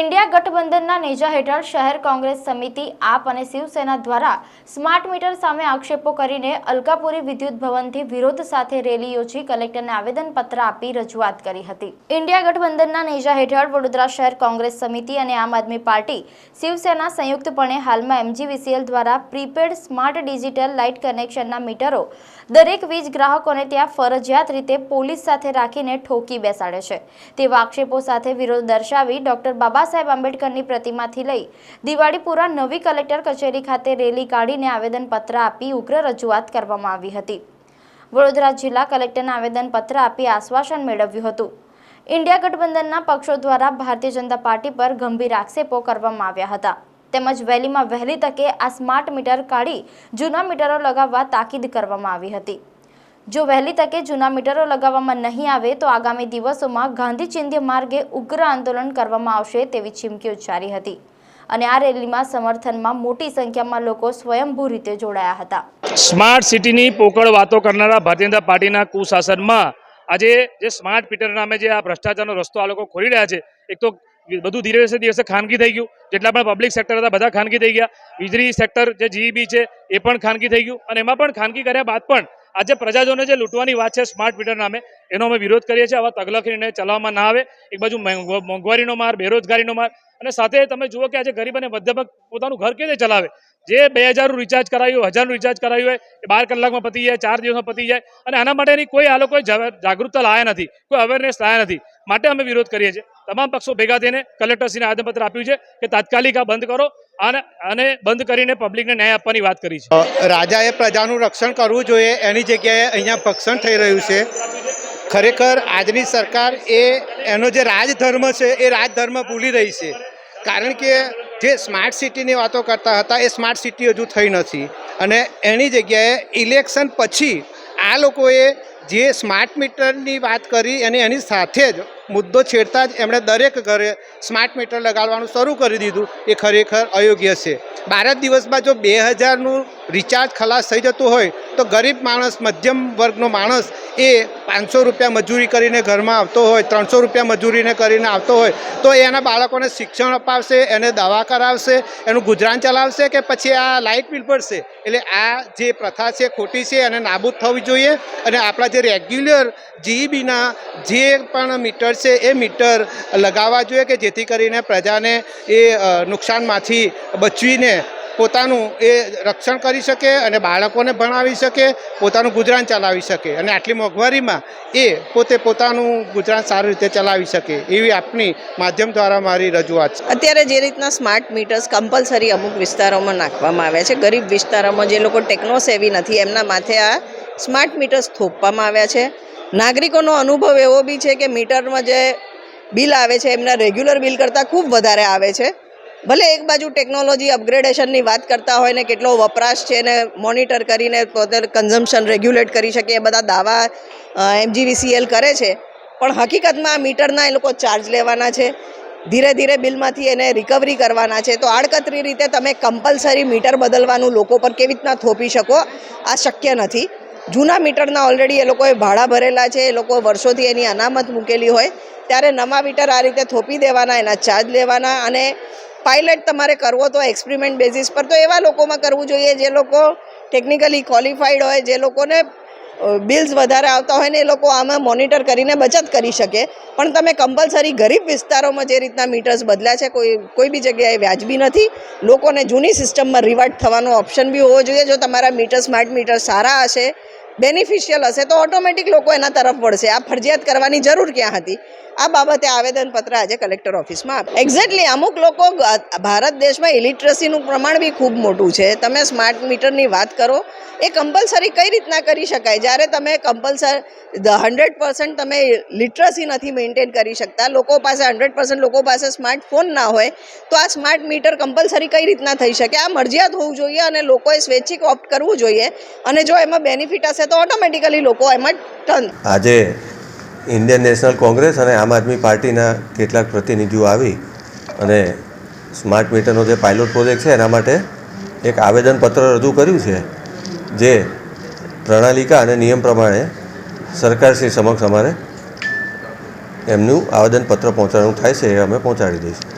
India ગઠબંધનના નેજા હેઠળ શહેર કોંગ્રેસ સમિતિ, આપ અને શિવસેના દ્વારા સ્માર્ટ મીટર સામે આક્ષેપો કરીને અલકાપુરી વિદ્યુત ભવનથી વિરોધ સાથે રેલી યોજી કલેક્ટરને આવેદનપત્ર આપી રજૂઆત કરી હતી. ઇન્ડિયા ગઠબંધનના નેજા હેઠળ વડોદરા શહેર કોંગ્રેસ સમિતિ અને આમ આદમી પાર્ટી શિવસેના સંયુક્તપણે હાલમાં એમજીવીસીએલ દ્વારા પ્રીપેડ સ્માર્ટ ડિજિટલ લાઇટ કનેક્શનના મીટરો દરેક વીજ ગ્રાહકોને ત્યાં ફરજિયાત રીતે પોલીસ સાથે રાખીને ઠોકી બેસાડે છે. તેવા આક્ષેપો સાથે વિરોધ દર્શાવી ડોક્ટર બાબા સાહેબ આંબેડકરની પ્રતિમાથી લઈ દિવાળીપુરા નવી કલેક્ટર કચેરી ખાતે રેલી કાઢીને આવેદનપત્ર આપી ઉગ્ર રજૂઆત કરવામાં આવી હતી. વડોદરા જિલ્લા કલેક્ટરને આવેદનપત્ર આપી આશ્વાસન મેળવ્યું હતું. ઇન્ડિયા ગઠબંધનના પક્ષો દ્વારા ભારતીય જનતા પાર્ટી પર ગંભીર આક્ષેપો કરવામાં આવ્યા હતા. તેમજ વહેલીમાં વહેલી તકે આ સ્માર્ટ મીટર કાઢી જૂના મીટરો લગાવવા તાકીદ કરવામાં આવી હતી. જો વહેલી તકે જૂના મીટરો લગાવવામાં નહીં આવે તો આગામી દિવસોમાં ગાંધી ચિંધ્ય માર્ગે ઉગ્ર આંદોલન કરવામાં આવશે તેવી ચીમકી ઉચ્ચારી હતી. અને આ રેલીમાં સમર્થનમાં મોટી સંખ્યામાં લોકો સ્વયંભૂ રીતે જોડાયા હતા. સ્માર્ટ સિટીની પોકળ વાતો કરનારા ભારતીય પાર્ટીના કુશાસનમાં આજે જે સ્માર્ટ મીટર નામે જે આ ભ્રષ્ટાચારનો રસ્તો આ લોકો ખોલી રહ્યા છે, એક તો બધું ધીરે દિવસે ખાનગી થઈ ગયું. જેટલા પણ પબ્લિક સેક્ટર હતા બધા ખાનગી થઈ ગયા. વીજળી સેક્ટર જે જીઈબી છે એ પણ ખાનગી થઈ ગયું. અને એમાં પણ ખાનગી કર્યા બાદ પણ આજે પ્રજાજનોને જે લૂંટવાની વાત છે સ્માર્ટ મીટર નામે, એનો અમે વિરોધ કરીએ છીએ. આવા તગલખીને ચલાવવામાં ના આવે. એક બાજુ મોંઘ- મોંઘવારીનો માર, બેરોજગારીનો માર. અને સાથે તમે જુઓ કે આજે ગરીબ અને મધ્યમ પોતાનું ઘર કેવી રીતે ચલાવે? જે બે હજારનું રિચાર્જ કરાયું, હજારનું રિચાર્જ કરાયું હોય, એ બાર કલાકમાં પતી જાય, ચાર દિવસમાં પતી જાય. અને આના માટેની કોઈ આ લોકોએ જાગૃતતા લાયા નથી, કોઈ અવેરનેસ લાયા નથી. માટે અમે વિરોધ કરીએ છીએ. તમામ પક્ષો ભેગા થઈને કલેક્ટરશ્રીને આવેદનપત્ર આપ્યું છે કે તાત્કાલિક આ બંધ કરો અને અને બંધ કરીને પબ્લિકને ન્યાય આપવાની વાત કરી છે. રાજાએ પ્રજાનું રક્ષણ કરવું જોઈએ, એની જગ્યાએ અહીંયા ભક્ષણ થઈ રહ્યું છે. ખરેખર આજની સરકાર એ, એનો જે રાજધર્મ છે, એ રાજધર્મ ભૂલી રહી છે. કારણ કે જે સ્માર્ટ સિટીની વાતો કરતા હતા એ સ્માર્ટ સિટી હજુ થઈ નથી. અને એની જગ્યાએ ઇલેક્શન પછી આ લોકોએ જે સ્માર્ટ મીટરની વાત કરી અને એની સાથે જ મુદ્દો છેડતા જ એમણે દરેક ઘરે સ્માર્ટ મીટર લગાડવાનું શરૂ કરી દીધું. એ ખરેખર અયોગ્ય છે. બાર દિવસમાં જો બે હજારનું રિચાર્જ ખલાસ થઈ જતું હોય તો ગરીબ માણસ, મધ્યમ વર્ગનો માણસ એ પાંચસો રૂપિયા મજૂરી કરીને ઘરમાં આવતો હોય, ત્રણસો રૂપિયા મજૂરીને કરીને આવતો હોય, તો એના બાળકોને શિક્ષણ અપાવશે, એને દવા કરાવશે, એનું ગુજરાન ચલાવશે કે પછી આ લાઇટ બિલ ભરશે? એટલે આ જે પ્રથા છે, ખોટી છે અને નાબૂદ થવી જોઈએ અને આપણા જે રેગ્યુલર જીઈબીના જે પણ મીટર છે, એ મીટર લગાવવા જોઈએ કે જેથી કરીને પ્રજાને એ નુકસાનમાંથી બચવીને પોતાનું એ રક્ષણ કરી શકે અને બાળકોને ભણાવી શકે, પોતાનું ગુજરાન ચલાવી શકે અને આટલી મોંઘવારીમાં એ પોતે પોતાનું ગુજરાન સારી રીતે ચલાવી શકે એવી આપની માધ્યમ દ્વારા મારી રજૂઆત છે. અત્યારે જે રીતના સ્માર્ટ મીટર્સ કમ્પલસરી અમુક વિસ્તારોમાં નાખવામાં આવ્યા છે, ગરીબ વિસ્તારોમાં જે લોકો ટેકનો સેવી નથી, એમના માથે આ સ્માર્ટ મીટર્સ થોપવામાં આવ્યા છે. નાગરિકોનો અનુભવ એવો બી છે કે મીટરમાં જે બિલ આવે છે, એમના રેગ્યુલર બિલ કરતાં ખૂબ વધારે આવે છે. ભલે એક બાજુ ટેકનોલોજી અપગ્રેડેશનની વાત કરતા હોય ને કેટલો વપરાશ છે ને મોનિટર કરીને પોતે કન્ઝમ્પશન રેગ્યુલેટ કરી શકે, એ બધા દાવા એમજીવીસીએલ કરે છે. પણ હકીકતમાં આ મીટરના એ લોકો ચાર્જ લેવાના છે. ધીરે ધીરે બિલમાંથી એને રિકવરી કરવાના છે. તો આડકતરી રીતે તમે કમ્પલસરી મીટર બદલવાનું લોકો પર કેવી રીતના થોપી શકો, આ શક્ય નથી. જૂના મીટરના ઓલરેડી એ લોકોએ ભાડા ભરેલા છે, એ લોકો વર્ષોથી એની અનામત મૂકેલી હોય, ત્યારે નવા મીટર આ રીતે થોપી દેવાના, એના ચાર્જ લેવાના અને પાયલટ તમારે કરવો તો એક્સપેરિમેન્ટ બેઝિસ પર તો એવા લોકોમાં કરવું જોઈએ જે લોકો ટેકનિકલી ક્વોલિફાઈડ હોય, જે લોકોને બિલ્સ વધારે આવતા હોય ને એ લોકો આમાં મોનિટર કરીને બચત કરી શકે. પણ તમે કમ્પલસરી ગરીબ વિસ્તારોમાં જે રીતના મીટર્સ બદલ્યા છે, કોઈ કોઈ બી જગ્યાએ વ્યાજબી નથી. લોકોને જૂની સિસ્ટમમાં રિવર્ટ થવાનો ઓપ્શન બી હોવો જોઈએ. જો તમારા મીટર સ્માર્ટ મીટર સારા હશે બેનિફિશિયલ હશે તો ઓટોમેટિક લોકો એના તરફ વળશે. આ ફરજિયાત કરવાની જરૂર ક્યાં હતી? આ બાબતે આવેદનપત્ર આજે કલેક્ટર ઓફિસમાં આપ એક્ઝેક્ટલી અમુક લોકો ભારત દેશમાં ઇલિટરસીનું પ્રમાણ બી ખૂબ મોટું છે. તમે સ્માર્ટ મીટરની વાત કરો, એ કમ્પલસરી કઈ રીતના કરી શકાય? જ્યારે તમે કમ્પલસર હંડ્રેડ પર્સન્ટ તમે લિટરસી નથી મેન્ટેન કરી શકતા, લોકો પાસે હંડ્રેડ પર્સન્ટ લોકો પાસે સ્માર્ટફોન ના હોય, તો આ સ્માર્ટ મીટર કમ્પલસરી કઈ રીતના થઈ શકે? આ મરજિયાત હોવું જોઈએ અને લોકોએ સ્વૈચ્છિક ઓપ્ટ કરવું જોઈએ. અને જો એમાં બેનિફિટ હશે તો ઓટોમેટિકલી લોકો એમાં ટર્ન. આજે ઇન્ડિયન નેશનલ કોંગ્રેસ અને આમ આદમી પાર્ટીના કેટલાક પ્રતિનિધિઓ આવી અને સ્માર્ટ મીટરનો જે પાયલોટ પ્રોજેક્ટ છે એના માટે એક આવેદનપત્ર રજૂ કર્યું છે, જે પ્રણાલિકા અને નિયમ પ્રમાણે સરકારશ્રી સમક્ષ અમારે એમનું આવેદનપત્ર પહોંચાડવાનું થાય છે એ અમે પહોંચાડી દઈશું.